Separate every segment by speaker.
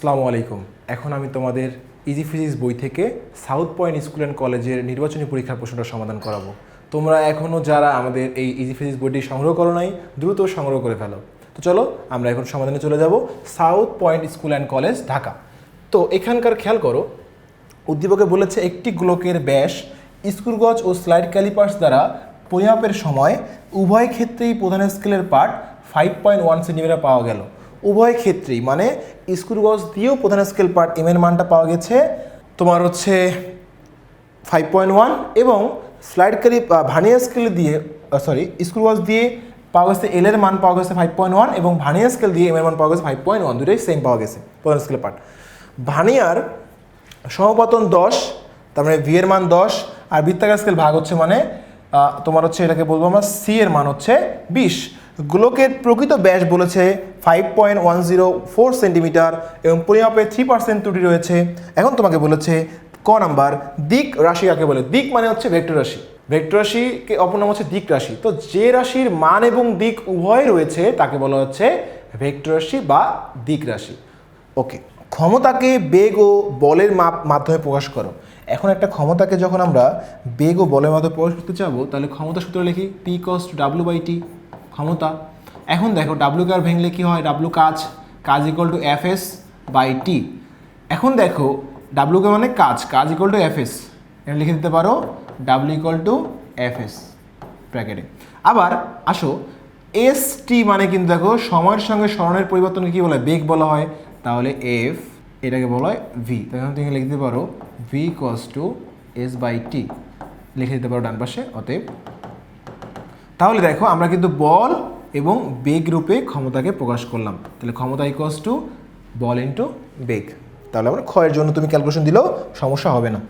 Speaker 1: আসসালামু আলাইকুম। এখন আমি তোমাদের ইজি ফিজিক্স বই থেকে সাউথ পয়েন্ট স্কুল অ্যান্ড কলেজের নির্বাচনী পরীক্ষার প্রশ্নটা সমাধান করাবো। তোমরা এখনও যারা আমাদের এই ইজি ফিজিক্স বইটি সংগ্রহ করো নাই, দ্রুত সংগ্রহ করে ফেলো। তো চলো, আমরা এখন সমাধানে চলে যাব South Point School and College Dhaka. তো এখানকার খেয়াল করো, উদ্দীপকে বলেছে একটি গোলকের ব্যাস স্ক্রুগজ ও স্লাইড ক্যালিপার্স দ্বারা পরিমাপের সময় উভয় ক্ষেত্রেই প্রধান স্কেলের part five point one centimetre পাওয়া গেল। উভয় ক্ষেত্রেই মানে স্ক্রুগজ দিয়েও প্রধান স্কেল পার্ট এম এর মানটা পাওয়া গেছে। তোমার হচ্ছে ফাইভ পয়েন্ট ওয়ান এবং স্লাইড ক্যালি ভানিয়া স্কেল দিয়ে সরি স্ক্রুগজ দিয়ে পাওয়া গেছে এল এর মান পাওয়া গেছে ফাইভ পয়েন্ট ওয়ান এবং ভানিয়া স্কেল দিয়ে এম এর মান পাওয়া গেছে ফাইভ পয়েন্ট ওয়ান দুটোই সেম পাওয়া গেছে প্রধান স্কেল পার্ট। ভানিয়ার সমপতন দশ, তার মানে ভি এর মান দশ, আর বৃত্তাকার স্কেল ভাগ হচ্ছে মানে তোমার হচ্ছে এটাকে বলব আমরা সি এর মান হচ্ছে বিশ। গোলকের প্রকৃত ব্যাস বলেছে five point one zero four centimetre এবং পরিমাপে থ্রি পার্সেন্ট ত্রুটি রয়েছে। এখন তোমাকে বলেছে ক নাম্বার, দিক রাশি কাকে বলে? দিক মানে হচ্ছে ভেক্টর রাশি। ভেক্টর রাশিকে অপর নাম হচ্ছে দিক রাশি। তো যে রাশির মান এবং দিক উভয় রয়েছে, তাকে বলা হচ্ছে ভেক্টর রাশি বা দিক রাশি। ওকে, ক্ষমতাকে বেগ ও বলের মাপ মাধ্যমে প্রকাশ করো। এখন একটা ক্ষমতাকে যখন আমরা বেগ ও বলের মাধ্যমে প্রকাশ করতে চাবো, তাহলে ক্ষমতা সূত্র লিখি পি কস টু ডাব্লু বাই টি ক্ষমতা। এখন দেখো ডাব্লু কার ভেঙলে কী হয়? ডাব্লু কাজ কাজ equal to F S by T এখন দেখো ডাব্লু কে মানে কাজ কাজ ইকুয়াল টু এফ এস লিখে দিতে পারো W equal to F S ব্র্যাকেটে আবার আসো এস টি মানে কিন্তু দেখো, সময়ের সঙ্গে স্মরণের পরিবর্তনকে কী বলা? হয় বেগ বলা হয়। তাহলে এফ এটাকে বলা হয় ভি তখন তুমি লিখতে পারো V equals to S by T লিখে দিতে পারো ডান পাশে, অতএব তাহলে দেখো আমরা কিন্তু বল এবং বেগ রূপে ক্ষমতাকে প্রকাশ করলাম। তাহলে ক্ষমতা ইকোয়াস টু বল ইন্টু বেগ। তাহলে আমরা ক্ষয়ের জন্য তুমি ক্যালকুলেশন দিলেও সমস্যা হবে না।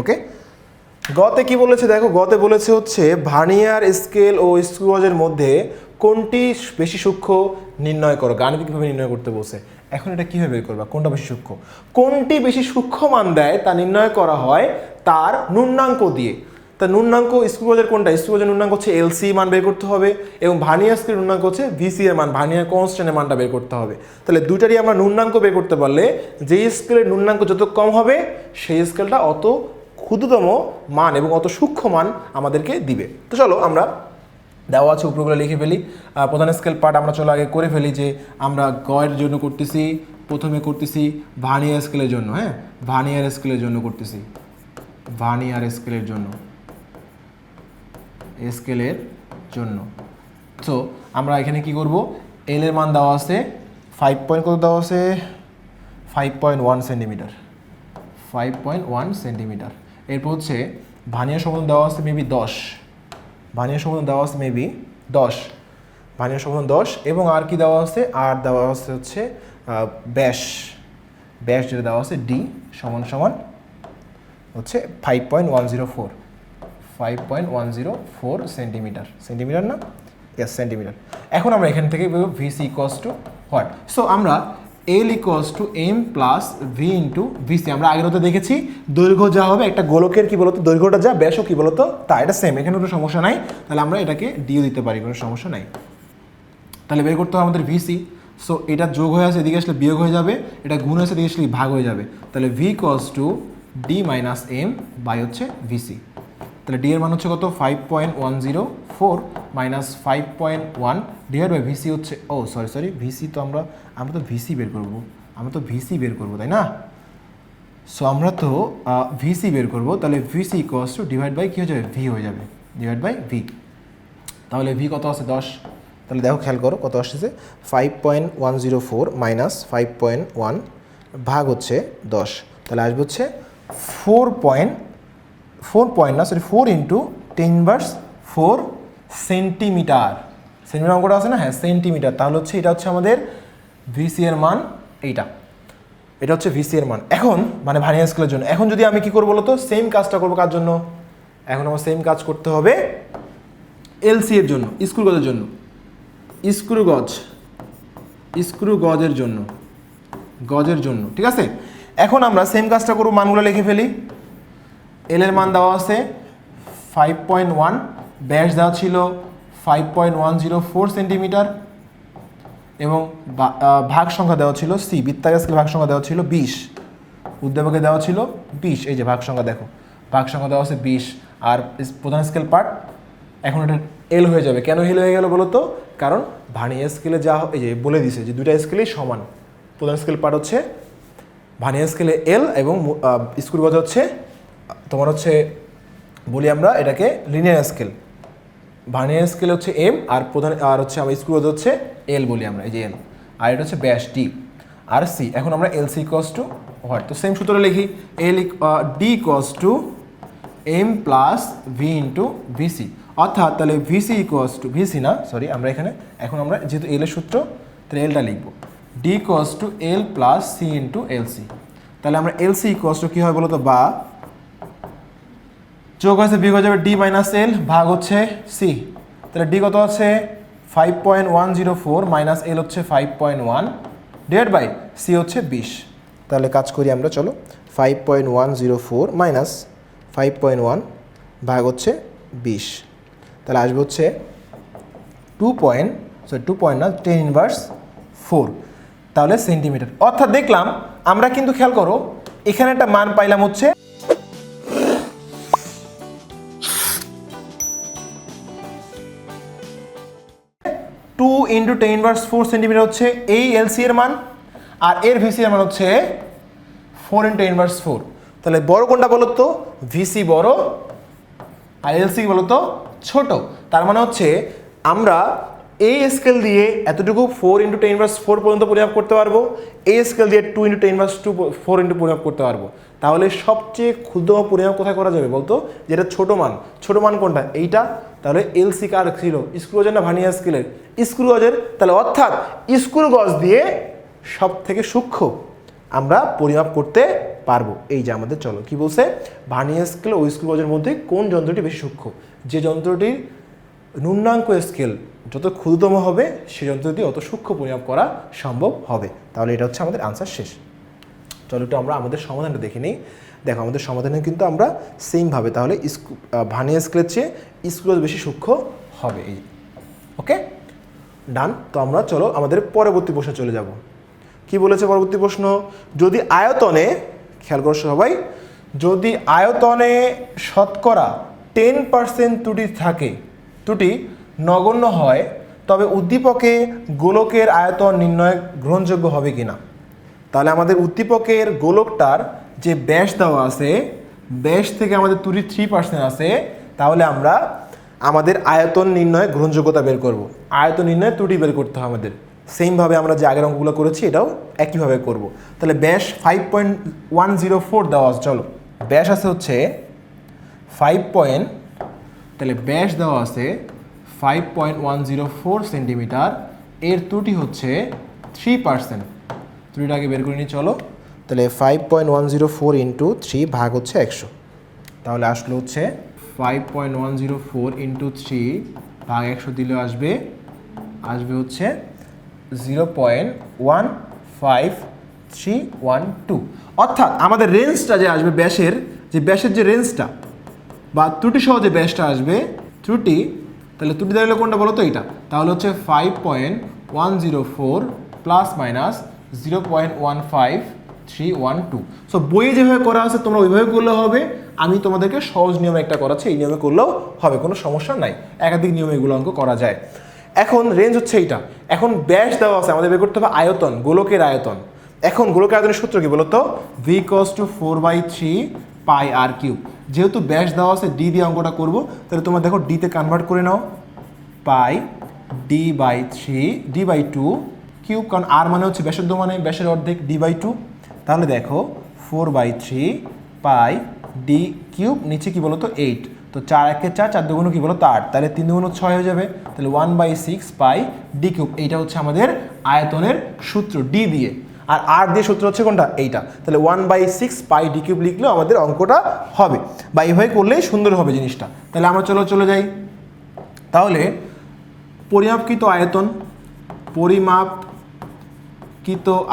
Speaker 1: ওকে গতে কি বলেছে দেখো? গতে বলেছে হচ্ছে ভার্নিয়ার স্কেল ও স্ক্রুজের মধ্যে কোনটি বেশি সূক্ষ্ম নির্ণয় করো? গাণিতিকভাবে নির্ণয় করতে বসে এখন এটা কীভাবে বের করবা? কোনটা বেশি সূক্ষ্ম? কোনটি বেশি সূক্ষ্ম মান দেয় তা নির্ণয় করা হয় তার ন্যূনাঙ্ক দিয়ে। তা ন্যূনাঙ্ক স্ক্রুজের কোনটা? স্ক্রুজের ন্যূনাঙ্ক হচ্ছে এলসি মান বের করতে হবে এবং ভার্নিয়ার স্কেলের ন্যূনাঙ্ক হচ্ছে ভিসি এর মান, ভার্নিয়ার কনস্ট্যান্টের মানটা বের করতে হবে। তাহলে দুইটারই আমরা ন্যূনাঙ্ক বের করতে পারলে যেই স্কেলের ন্যূনাঙ্ক যত কম হবে, সেই স্কেলটা অত ক্ষুদ্রতম মান এবং অত সূক্ষ্ম মান আমাদেরকে দিবে। তো চলো আমরা দেওয়া আছে উপরগুলো লিখে ফেলি। প্রধান স্কেল পার্ট আমরা চলো আগে করে ফেলি যে আমরা গয়ের জন্য করতেছি, প্রথমে করতেছি ভার্নিয়ার স্কেলের জন্য হ্যাঁ? ভার্নিয়ার স্কেলের জন্য করতেছি। ভার্নিয়ার স্কেলের জন্য। স্কেলের জন্য। তো আমরা এখানে কি করব? এল এর মান দেওয়া আছে ফাইভ পয়েন্ট কত দেওয়া আছে? Five point one centimetre five point one centimetre এরপর হচ্ছে ভানিয়া সমাধান দেওয়া আছে মেবি দশ। ভানিয়া সমাধান দেওয়া আছে মেবি দশ। ভানিয়া সমাধান দশ এবং আর কি দেওয়া আছে? আর দেওয়া আছে হচ্ছে ব্যাস। ব্যাস যেটা দেওয়া আছে ডি সমান সমান হচ্ছে five point one zero four five point one zero four centimetre centimetre না? ইয়েস সেন্টিমিটার এখন আমরা এখান থেকে VC equals to what so আমরা L equals to M plus V into VC আমরা আগের হতে দেখেছি দৈর্ঘ্য যা হবে একটা গোলকের কি বলতো দৈর্ঘ্যটা যা ব্যাসও কি বলতো তা এটা সেম এখানে কোনো সমস্যা নাই। তাহলে আমরা এটাকে ডিও দিতে পারি কোনো সমস্যা নাই। তাহলে বের করতে হবে আমাদের ভিসি সো এটা যোগ হয়ে আছে এদিকে আসলে বিয়োগ হয়ে যাবে এটা গুণ হয়েছে এদিকে আসলে ভাগ হয়ে যাবে। তাহলে V equals to D minus M by হচ্ছে ভিসি তাহলে ডি এর মান হচ্ছে কত? Five point one zero four minus five point one divide by VC হচ্ছে, ও সরি সরি ভিসি তো আমরা আমরা তো ভিসি বের করব। আমরা তো ভিসি বের করব, তাই না? সো আমরা তো ভিসি বের করব, তাহলে VC equals to divide by কী হয়ে যাবে? ভি হয়ে যাবে। ডিভাইড বাই ভি তাহলে ভি কত আছে দশ। তাহলে দেখো, খেয়াল করো কত আসছে five point one zero four minus five point one ভাগ হচ্ছে দশ। তাহলে আসবে হচ্ছে ফোর পয়েন্ট ফোর পয়েন্ট না sorry four into ten inverse four centimetre centimetre অঙ্কটা আছে না? হ্যাঁ সেন্টিমিটার তাহলে হচ্ছে এটা হচ্ছে আমাদের ভিসি এর মান এইটা। এটা হচ্ছে ভিসি এর মান। এখন মানে ভারিয়া স্কেলের জন্য। এখন যদি আমি কি করব বলো তো সেম কাজটা করব কার জন্য? এখন আমার সেম কাজ করতে হবে এলসি এর জন্য, স্ক্রু গজের জন্য। স্ক্রু গজ। স্ক্রু গজের জন্য। গজের জন্য, ঠিক আছে? এখন আমরা সেম কাজটা করব, মানগুলো লিখে ফেলি। এল এর মান দেওয়া আছে ফাইভ পয়েন্ট ওয়ান ব্যাস দেওয়া ছিল five point one zero four centimetre এবং ভাগ সংখ্যা দেওয়া ছিল সি বৃত্তাকার স্কেলে ভাগ সংখ্যা দেওয়া ছিল বিশ। উদ্যাপকে দেওয়া ছিল বিশ। এই যে ভাগ সংখ্যা দেখো, ভাগ সংখ্যা দেওয়া আছে বিশ। আর প্রধান স্কেল পার্ট এখন এটা এল হয়ে যাবে। কেন এল হয়ে গেল বলো তো কারণ ভানিয়া স্কেলে যা এই যে বলে দিছে যে দুইটা স্কেলেই সমান। প্রধান স্কেল পার্ট হচ্ছে ভানিয়া স্কেলে এল এবং স্ক্রু গজ হচ্ছে তোমার হচ্ছে বলি আমরা এটাকে লিনিয়ার স্কেল ভার্নিয়ার স্কেল হচ্ছে এম আর প্রধান আর হচ্ছে আমার স্ক্রু হচ্ছে এল বলি আমরা, এই যে এল আর এটা হচ্ছে ব্যাস ডি আর সি এখন আমরা L C equals to what তো সেম সূত্রে লিখি। L D equals to M plus V into VC অর্থাৎ তাহলে ভিসি ইকোয়াস টু ভিসি না সরি আমরা এখানে, এখন আমরা যেহেতু এল এর সূত্র, তাহলে এলটা লিখব। D equals to L plus C into L C তাহলে আমরা এল সি ইকোয়াস টু কী হয় বলো তো বা যোগ আছে বিয়োগ হয়ে যাবে ডি মাইনাস এল ভাগ হচ্ছে সি। তাহলে ডি কত আছে? Five point one zero four minus L হচ্ছে five point one divide by C হচ্ছে বিশ। তাহলে কাজ করি আমরা, চলো। Five point one zero four minus five point one ভাগ হচ্ছে বিশ। তাহলে আসবে হচ্ছে two point sorry two point না টেন ইনভার্স ফোর তাহলে সেন্টিমিটার অর্থাৎ দেখলাম, আমরা কিন্তু খেয়াল করো, এখানে একটা মান পাইলাম হচ্ছে into ten inverse four centimetre হচ্ছে এই এলসি এর মান, আর এর ভিসি এর মান হচ্ছে ফোর ইন্টু ইনভার্স ফোর তাহলে বড় কোনটা বলো তো ভিসি বড় আর এলসি বলো তো ছোট। তার মানে হচ্ছে আমরা এই স্কেল দিয়ে এতটুকু four into ten inverse four পর্যন্ত পরিমাপ করতে পারব। এই স্কেল দিয়ে two into ten inverse two four into পরিমাপ করতে পারব। তাহলে সবচেয়ে ক্ষুদ্রতম পরিমাপ কোথায় করা যাবে বলতো? যেটা ছোট মান। ছোট মান কোনটা? এইটা। তাহলে এলসি কার ছিল? স্ক্রুজের না ভানিয়া স্কেলের স্ক্রুগজের তাহলে অর্থাৎ স্ক্রু গজ দিয়ে সব থেকে সূক্ষ্ম আমরা পরিমাপ করতে পারব। এই যে আমাদের, চলো, কি বলছে? ভানিয়া স্কেল ও স্ক্রু গজের মধ্যে কোন যন্ত্রটি বেশি সূক্ষ্ম? যে যন্ত্রটির ন্যূনাঙ্ক স্কেল যত ক্ষুদ্রতম হবে, সে যন্ত্রটি অত সূক্ষ্ম পরিমাপ করা সম্ভব হবে। তাহলে এটা হচ্ছে আমাদের আনসার শেষ। চলো একটু আমরা আমাদের সমাধানটা দেখে নিই। দেখো, আমাদের সমাধানে কিন্তু আমরা সেমভাবে তাহলে ভানিয়া স্কেলের চেয়ে স্ক্রু বেশি সূক্ষ্ম হবে এই। ওকে ডান তো আমরা চলো আমাদের পরবর্তী প্রশ্নে চলে যাব। কি বলেছে পরবর্তী প্রশ্ন? যদি আয়তনে, খেয়াল করো সবাই, যদি আয়তনে শতকরা টেন পার্সেন্ট ত্রুটি থাকে ত্রুটি নগণ্য হয়, তবে উদ্দীপকে গোলকের আয়তন নির্ণয় গ্রহণযোগ্য হবে কিনা? তাহলে আমাদের উদ্দীপকের গোলকটার যে ব্যাস দেওয়া আছে, ব্যাস থেকে আমাদের ত্রুটি থ্রি পার্সেন্ট আছে, তাহলে আমরা আমাদের আয়তন নির্ণয় গ্রহণযোগ্যতা বের করব। আয়তন নির্ণয় ত্রুটি বের করতে হবে আমাদের। সেমভাবে আমরা যে আগের অঙ্কগুলো করেছি, এটাও একইভাবে করব। তাহলে ব্যাস five point one zero four দেওয়া আছে, চলো। ব্যাস আছে হচ্ছে ফাইভ পয়েন্ট তাহলে ব্যাস দেওয়া আছে five point one zero four centimetre এর ত্রুটি হচ্ছে থ্রি পার্সেন্ট ত্রুটিটা আগে বের করে নিই, চলো। তাহলে five point one zero four into three ভাগ হচ্ছে একশো। তাহলে আসলো হচ্ছে five point one zero four into three ভাগ একশো দিলে আসবে আসবে হচ্ছে zero point one five three one two অর্থাৎ আমাদের রেঞ্জটা যে আসবে ব্যাসের, যে ব্যাসের যে রেঞ্জটা বা ত্রুটি সহ যে ব্যাসটা আসবে, ত্রুটি, তাহলে ত্রুটি দাঁড়ালে কোনটা বলো তো এটা তাহলে হচ্ছে five point one zero four plus minus zero point one five three one two so বইয়ে যেভাবে করা আছে, তোমরা ওইভাবে করলে হবে। আমি তোমাদেরকে সহজ নিয়মে একটা করাচ্ছি, এই নিয়মে করলেও হবে, কোনো সমস্যা নাই। একাধিক নিয়মে এগুলো অঙ্ক করা যায়। এখন রেঞ্জ হচ্ছে এইটা। এখন ব্যাস দেওয়া আছে, আমাদের বের করতে হবে আয়তন, গোলকের আয়তন। এখন গোলকের আয়তনের সূত্র কি বলতো? V equals to four by three pi R cube যেহেতু ব্যাস দেওয়া আছে ডি দিয়ে অঙ্কটা করব, তাহলে তোমরা দেখো ডিতে কনভার্ট করে নাও। Pi D by three D by two cube কারণ আর মানে হচ্ছে ব্যাসার্ধ মানে ব্যাসের অর্ধেক ডি বাই টু তাহলে দেখো four by three pi D cube নিচে কি বলতো? এইট তো চার একে চার চার দুগুণ কি বলতো? আট। তাহলে তিন দুগুণ ছয় হয়ে যাবে। তাহলে one by six pi D cube এইটা হচ্ছে আমাদের আয়তনের সূত্র ডি দিয়ে। আর আর দিয়ে সূত্র হচ্ছে কোনটা? এইটা। তাহলে one by six pi D cube লিখলেও আমাদের অঙ্কটা হবে। বা এইভাবে করলেই সুন্দর হবে জিনিসটা। তাহলে আমরা চলো, চলে যাই। তাহলে পরিমাপকৃত আয়তন পরিমাপকৃত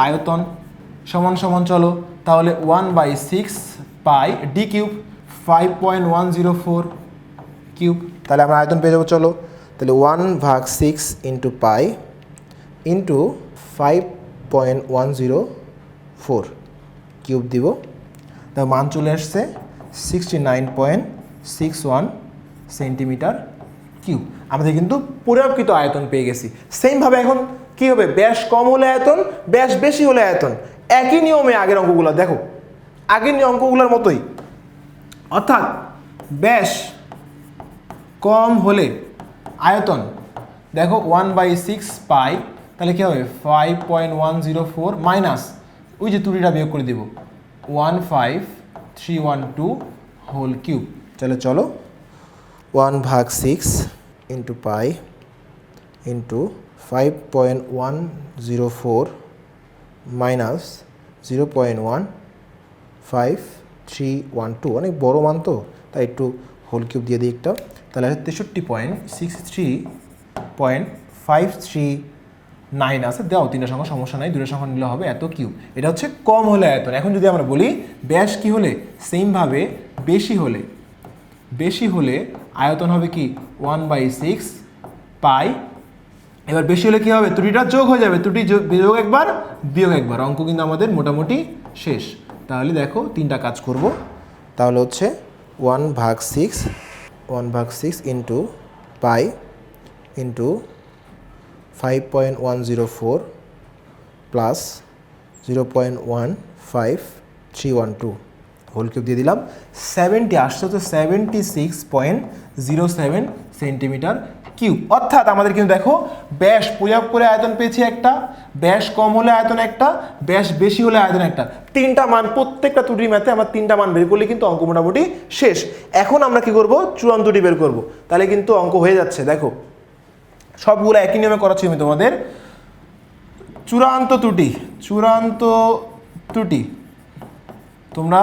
Speaker 1: আয়তন সমান সমান চলো। তাহলে one by six pi D cube five point one zero four cube তাহলে আমরা আয়তন পেয়ে যাব, চলো। তাহলে ওয়ান ভাগ six into pi
Speaker 2: into five point one zero four cube দিব।
Speaker 1: তার মান চলে আসছে sixty nine point six one centimetre cube. আমাদের কিন্তু পরিমাপকৃত আয়তন পেয়ে গেছি। সেমভাবে এখন কি হবে? ব্যাস কম হলে আয়তন, ব্যাস বেশি হলে আয়তন। একই নিয়মে আগের অঙ্কগুলো, দেখো। আগের অঙ্কগুলোর মতোই। অর্থাৎ ব্যাস কম হলে আয়তন, দেখো ওয়ান বাই সিক্স পাই তাহলে কী হবে? Five point one zero four minus ওই যে তুড়িটা বিয়োগ করে দেব। One five three one two whole cube
Speaker 2: তাহলে চলো ওয়ান ভাগ six into pi into five point one zero four minus zero point one five three one two অনেক বড়ো মান তো, তাই একটু হোল কিউব দিয়ে দিই একটা।
Speaker 1: তাহলে তেষট্টি point six three point five three nine আছে, দাও, তিনটা সংখ্যা সমস্যা নাই দুটো সংখ্যা নিলে হবে, এত কিউব। এটা হচ্ছে কম হলে আয়তন। এখন যদি আমরা বলি, ব্যাস কি হলে? সেমভাবে বেশি হলে বেশি হলে আয়তন হবে কি? ওয়ান বাই সিক্স পাই এবার বেশি হলে কি হবে? ত্রুটিটা যোগ হয়ে যাবে। ত্রুটি যোগ একবার, বিয়োগ একবার। অঙ্ক কিন্তু আমাদের মোটামুটি শেষ। তাহলে দেখো, তিনটা কাজ করব।
Speaker 2: তাহলে হচ্ছে ওয়ান ভাগ সিক্স ওয়ান ভাগ six into pi into five point one zero four plus zero point one five three one two
Speaker 1: whole cube দিয়ে দিলাম। সেভেন্টি আসছে হচ্ছে seventy six point zero seven centimetre cube অর্থাৎ আমাদের কিন্তু দেখো, ব্যাস পরিমাপ করে আয়তন পেয়েছি একটা, ব্যাস কম হলে আয়তন একটা, ব্যাস বেশি হলে আয়তন একটা। তিনটা মান, প্রত্যেকটা ত্রুটির ম্যাথে আমার তিনটা মান বের করলে কিন্তু অঙ্ক মোটামুটি শেষ। এখন আমরা কি করব? চূড়ান্ত ত্রুটি বের করব। তাহলে কিন্তু অঙ্ক হয়ে যাচ্ছে, দেখো। সবগুলো একই নিয়মে করাচ্ছি আমি তোমাদের। চূড়ান্ত ত্রুটি চূড়ান্ত ত্রুটি। তোমরা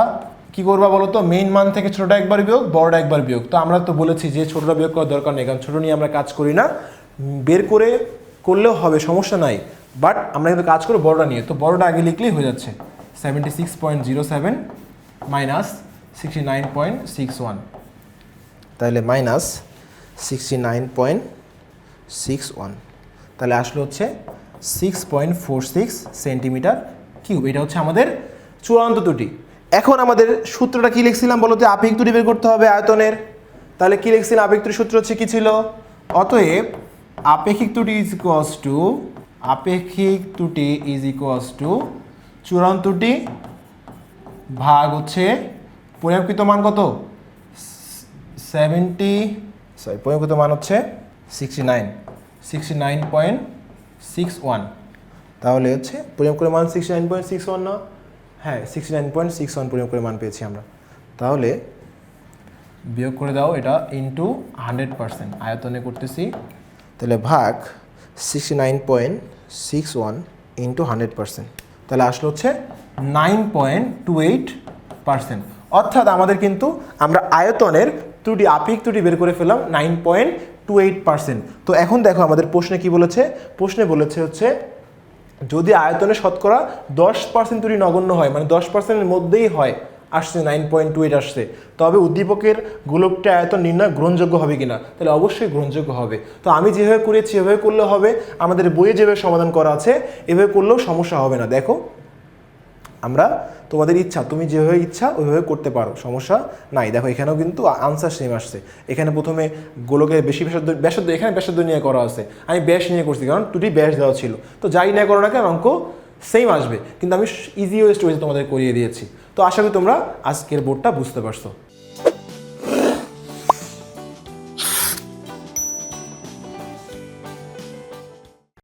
Speaker 1: কি করবা বলো তো? মেইন মান থেকে ছোটটা একবার বিয়োগ, বড়টা একবার বিয়োগ। তো আমরা তো বলেছি যে ছোটটা বিয়োগ করার দরকার নেই, কারণ ছোটো নিয়ে আমরা কাজ করি না। বের করে করলেও হবে, সমস্যা নাই। বাট আমরা কিন্তু কাজ করব বড়টা নিয়ে। তো বড়টা আগে লিখলেই হয়ে যাচ্ছে। Seventy six point zero seven minus sixty nine point six one
Speaker 2: তাহলে minus sixty nine point six one
Speaker 1: তাহলে আসলে হচ্ছে six point four six centimetre cube এটা হচ্ছে আমাদের চূড়ান্ত ত্রুটি। এখন আমাদের সূত্রটা কি লিখছিলাম বলো তো? আপেক্ষিক ত্রুটি বের করতে হবে আয়তনের। তাহলে কি লিখছিলাম? আপেক্ষিক ত্রুটির সূত্র হচ্ছে কি ছিল? অতএব আপেক্ষিক ত্রুটি ইজ ইকুয়ালস টু আপেক্ষিক ত্রুটি ইজ ইকুয়ালস টু চূড়ান্ত ত্রুটি ভাগ হচ্ছে পরিমাপকৃত মান কত? সেভেন্টি সরি পরিমাপকৃত মান হচ্ছে sixty nine sixty nine point six one তাহলে হচ্ছে পরিমাপ করে মান sixty nine point six one না হ্যাঁ sixty nine point six one পরিমাপ করে মান পেয়েছি আমরা। তাহলে বিয়োগ করে দাও এটা ইন্টু হান্ড্রেড পার্সেন্ট আয়তনে করতেছি।
Speaker 2: তাহলে ভাগ sixty nine point six one into hundred percent
Speaker 1: তাহলে আসলে হচ্ছে nine point two eight percent অর্থাৎ আমাদের কিন্তু আমরা আয়তনের ত্রুটি আপিক ত্রুটি বের করে ফেলাম nine point two eight percent তো এখন দেখো আমাদের প্রশ্নে কি বলেছে? প্রশ্নে বলেছে হচ্ছে, যদি আয়তনে শতকরা দশ পার্সেন্ট ত্রুটি নগণ্য হয় মানে দশ পার্সেন্টের মধ্যেই হয়, আসছে নাইন পয়েন্ট টু এইট আসছে, তবে উদ্দীপকের গোলকটি আয়তন নির্ণয় গ্রহণযোগ্য হবে কিনা? তাহলে অবশ্যই গ্রহণযোগ্য হবে। তো আমি যেভাবে করেছি, এভাবে করলে হবে, আমাদের বইয়ে যেভাবে সমাধান করা আছে, এভাবে করলেও সমস্যা হবে না। দেখো আমরা তোমাদের ইচ্ছা, তুমি যেভাবে ইচ্ছা ওইভাবে করতে পারো, সমস্যা নাই। দেখো, এখানেও কিন্তু আনসার সেম আসছে। এখানে প্রথমে গোলকে বেশি ব্যাসার্ধ ব্যাসার্ধ, এখানে ব্যাসার্ধ নিয়ে করা আছে। আমি ব্যাস নিয়ে করছি, কারণ দুটি ব্যাস দেওয়া ছিল। তো যাই না করো না কেন, অঙ্ক সেম আসবে। কিন্তু আমি ইজি ওয়েস্ট ওয়েস্ট তোমাদের করিয়ে দিয়েছি। তো আশা করি তোমরা আজকের বোর্ডটা বুঝতে পারছ।